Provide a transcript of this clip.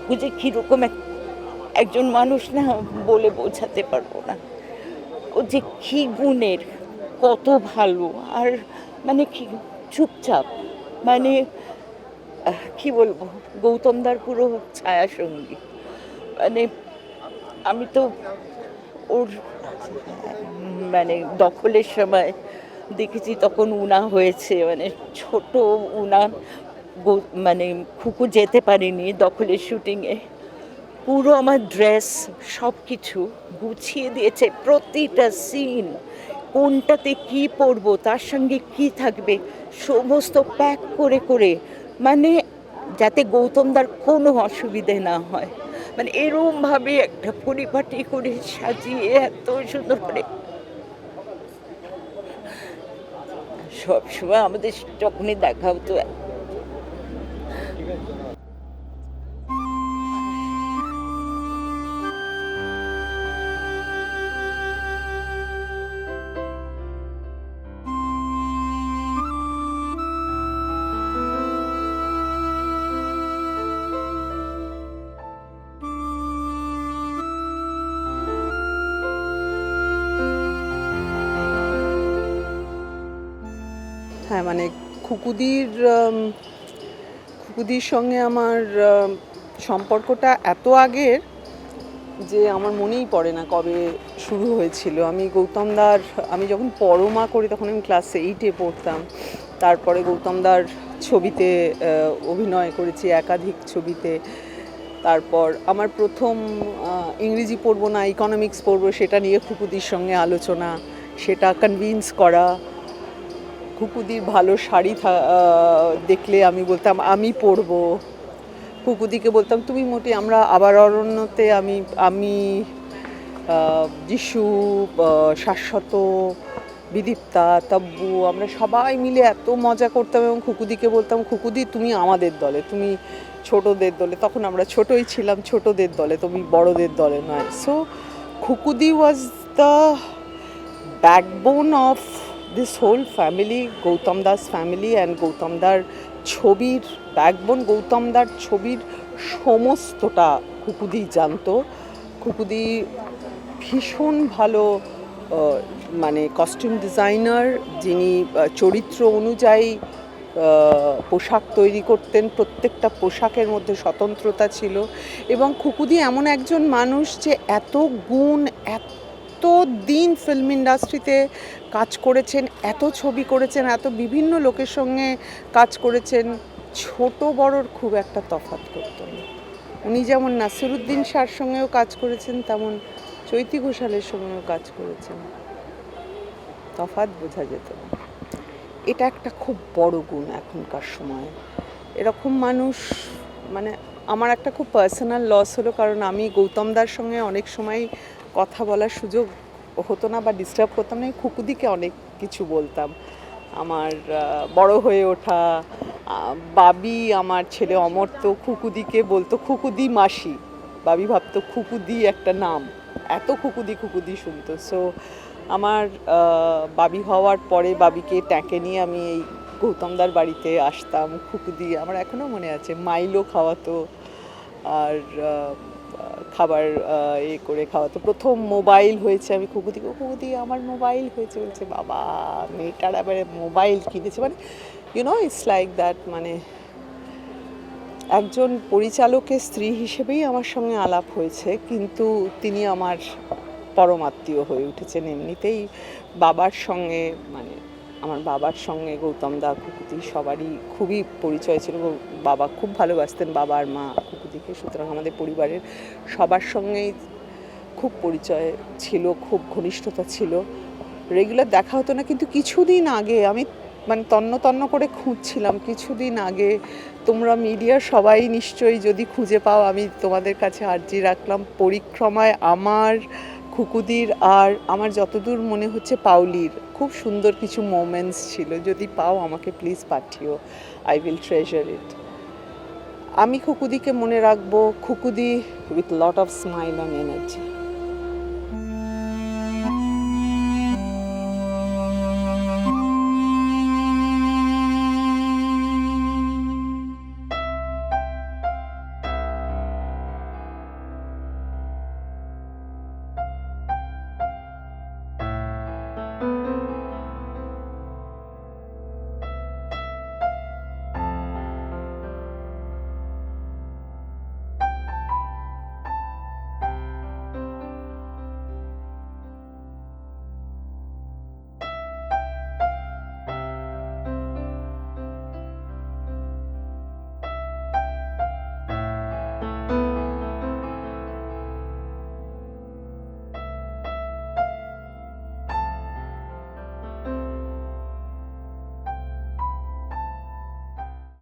খুকু যে কীরকম এক একজন মানুষ না বলে বোঝাতে পারব না। ও যে কী গুণের, কত ভালো। আর মানে কি চুপচাপ। মানে কি বলব? গৌতমদার পুরো ছায়া সঙ্গী। মানে আমি তো ওর মানে দখলের সময় দেখেছি তখন উনা হয়েছে। মানে ছোট উনা মানে খুকু যেতে পারিনি দখলের শুটিংয়ে পুরো আমার ড্রেস সব কিছু গুছিয়ে দিয়েছে প্রতিটা সিন কোনটাতে কি পরবো, তার সঙ্গে কি থাকবে, সমস্ত প্যাক করে করে। মানে যাতে গৌতমদার কোনো অসুবিধে না হয়। মানে এরমভাবে একটা পরিপাটি করে সাজিয়ে এত সুন্দর করে। সবসময় আমাদের যখনই দেখা হতো হ্যাঁ মানে খুকুদির খুকুদির সঙ্গে আমার সম্পর্কটা এত আগের যে আমার মনেই পড়ে না কবে শুরু হয়েছিল। আমি গৌতম দার, আমি যখন পরমা করি তখন আমি ক্লাস এইটে পড়তাম। তারপরে গৌতমদার ছবিতে অভিনয় করেছি একাধিক ছবিতে। তারপর আমার প্রথম ইংরেজি পড়ব না ইকোনমিক্স পড়ব, সেটা নিয়ে খুকুদির সঙ্গে আলোচনা, সেটা কনভিন্স করা খুকুদির ভালো শাড়ি দেখলে আমি বলতাম, আমি পরবো। খুকুদিকে বলতাম, তুমি মোটে আমরা আবার অরণ্যতে আমি আমি যিশু শাশ্বত, বিদীপ্তা, তব্বু, আমরা সবাই মিলে এত মজা করতাম এবং খুকুদিকে বলতাম খুকুদি তুমি আমাদের দলে, তুমি ছোটদের দলে। তখন আমরা ছোটই ছিলাম, ছোটদের দলে, তুমি বড়দের দলে নয়। So Khukudi was the backbone of this whole family Gautam Das family and Gautam দার ছবির ব্যাকবোন গৌতম দার ছবির সমস্তটা খুকুদি জানতো। খুকুদি ভীষণ ভালো মানে কস্টিউম ডিজাইনার যিনি চরিত্র অনুযায়ী পোশাক তৈরি করতেন। প্রত্যেকটা পোশাকের মধ্যে স্বতন্ত্রতা ছিল। এবং খুকুদি এমন একজন মানুষ যে এত গুণ, এত দিন ফিল্ম ইন্ডাস্ট্রিতে কাজ করেছেন, এত ছবি করেছেন, এত বিভিন্ন লোকের সঙ্গে কাজ করেছেন, ছোট বড়র খুব একটা তফাৎ করতেন উনি যেমন নাসিরুদ্দিন শাহর সঙ্গেও কাজ করেছেন, তেমন চৈতি ঘোষালের সঙ্গেও কাজ করেছেন। তফাৎ বোঝা যেত না। এটা একটা খুব বড় গুণ এখনকার সময়ে। এরকম মানুষ মানে আমার একটা খুব পার্সোনাল লস হলো, কারণ আমি গৌতমদার সঙ্গে অনেক সময় কথা বলার সুযোগ হতো না বা ডিস্টার্ব করতাম না। খুকুদিকে অনেক কিছু বলতাম। আমার বড় হয়ে ওঠা বাবি আমার ছেলে অমর্ত খুকুদিকে বলতো খুকুদি মাসি। বাবি ভাবতো খুকুদি একটা নাম। এত খুকুদি খুকুদি শুনতো। সো আমার বাবি হওয়ার পরে বাবিকে ট্যাঁকে নিয়ে আমি এই গৌতমদার বাড়িতে আসতাম, খুকুদি। আমার এখনও মনে আছে, মাইলো খাওয়াতো। আর খাবার এ করে খাওয়াতো প্রথম মোবাইল হয়েছে আমি খুকুদিকে খুকুদি আমার মোবাইল হয়েছে বলছে, বাবা, মেয়েটার এবারে মোবাইল কিনেছে। মানে you know it's like that মানে একজন পরিচালকের স্ত্রী হিসেবেই আমার সঙ্গে আলাপ হয়েছে, কিন্তু তিনি আমার পরমাত্মীয় হয়ে উঠেছেন এমনিতেই। বাবার সঙ্গে মানে আমার বাবার সঙ্গে গৌতম দা খুকুদি সবারই খুবই পরিচয় ছিল বাবা খুব ভালোবাসতেন বাবার মা। খুকুদিকে সুতরাং আমাদের পরিবারের সবার সঙ্গেই খুব পরিচয় ছিল, খুব ঘনিষ্ঠতা ছিল। রেগুলার দেখা হতো না, কিন্তু কিছুদিন আগে আমি মানে তন্ন তন্ন করে খুঁজছিলাম। কিছুদিন আগে তোমরা মিডিয়ার সবাই নিশ্চয়ই যদি খুঁজে পাও, আমি তোমাদের কাছে আর্জি রাখলাম। পরিক্রমায় আমার, খুকুদির আর আমার যতদূর মনে হচ্ছে পাউলির খুব সুন্দর কিছু মোমেন্টস ছিল। যদি পাও আমাকে প্লিজ পাঠিও। আই উইল ট্রেজার ইট আমি খুকুদিকে মনে রাখব Khukudi with lot of smile and energy